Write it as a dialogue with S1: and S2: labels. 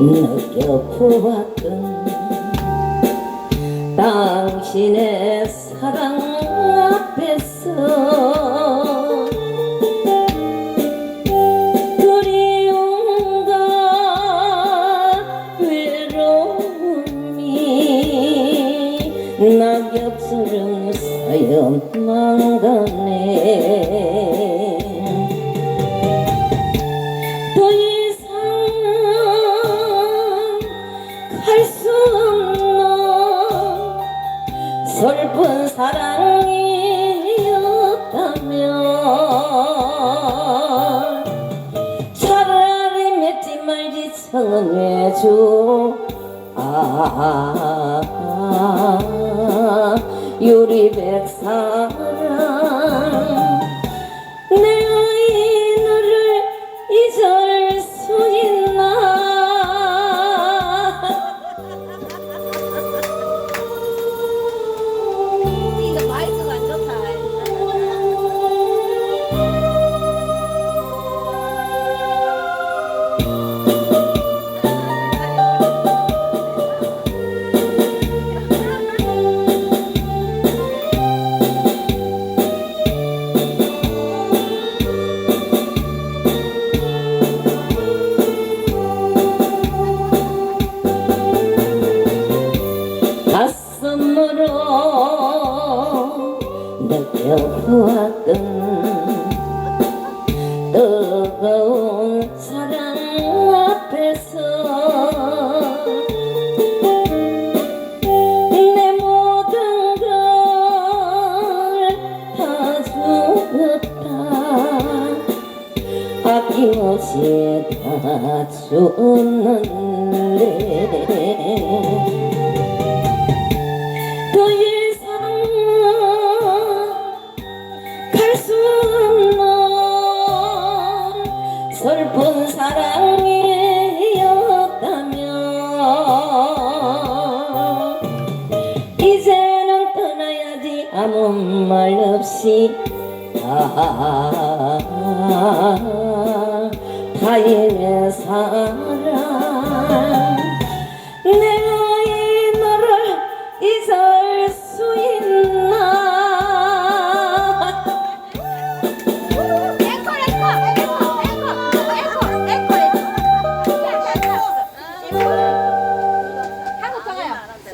S1: 느껴보았던 당신의 사랑 앞에서 그리움과 외로움이 낙엽처럼 쌓여만 가네 사랑이었다면 차라리 맺지 말지 청해줘. 아 유리백사 뜨거운 사랑 앞에서 내 모든 걸다 주었다. 아낌없이 다 줬는데 아무 말 없이 다 타인의 사랑